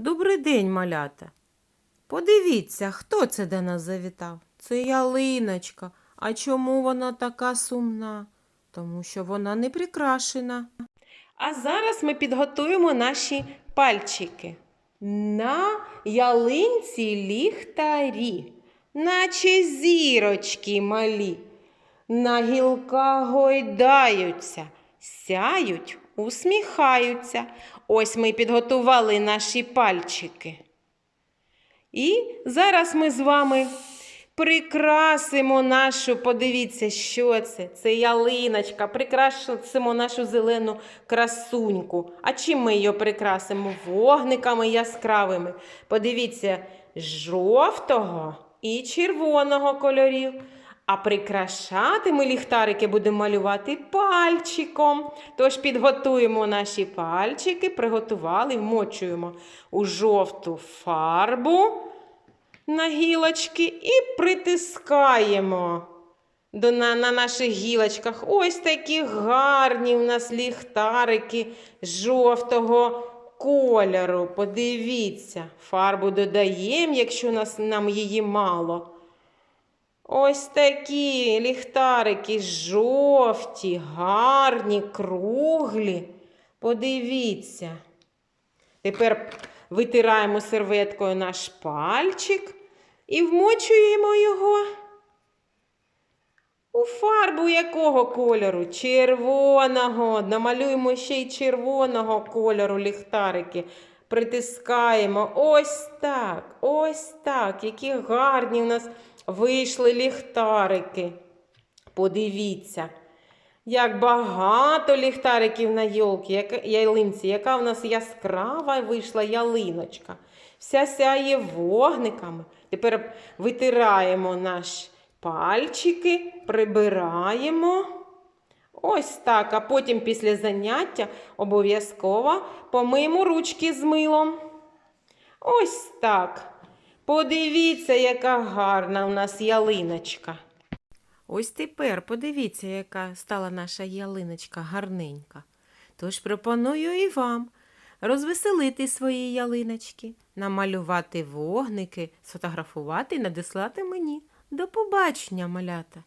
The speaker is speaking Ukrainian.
Добрий день, малята. Подивіться, хто це до нас завітав. Це ялиночка. А чому вона така сумна? Тому що вона не прикрашена. А зараз ми підготуємо наші пальчики. На ялинці ліхтарі, наче зірочки малі. На гілках гойдаються, сяють, усміхаються. Ось ми підготували наші пальчики. І зараз ми з вами прикрасимо нашу, подивіться, що це? Це ялиночка. Прикрасимо нашу зелену красуньку. А чим ми її прикрасимо? Вогниками яскравими. Подивіться, жовтого і червоного кольорів. А прикрашати ми ліхтарики будемо малювати пальчиком. Тож підготуємо наші пальчики, приготували, вмочуємо у жовту фарбу на гілочки і притискаємо до, на, на наших гілочках. Ось такі гарні у нас ліхтарики жовтого кольору. Подивіться, фарбу додаємо, якщо нас, нам її мало. Ось такі ліхтарики жовті, гарні, круглі. Подивіться. Тепер витираємо серветкою наш пальчик і вмочуємо його у фарбу якого кольору? Червоного. Намалюємо ще й червоного кольору ліхтарики. Притискаємо. Ось так, ось так. Які гарні у нас вийшли ліхтарики. Подивіться, як багато ліхтариків на яка, ялинці, яка в нас яскрава вийшла ялиночка. Вся сяє вогниками. Тепер витираємо наші пальчики, прибираємо. Ось так. А потім після заняття обов'язково помиємо ручки з милом. Ось так. Подивіться, яка гарна у нас ялиночка. Ось тепер подивіться, яка стала наша ялиночка гарненька. Тож пропоную і вам розвеселити свої ялиночки, намалювати вогники, сфотографувати і надіслати мені. До побачення, малята!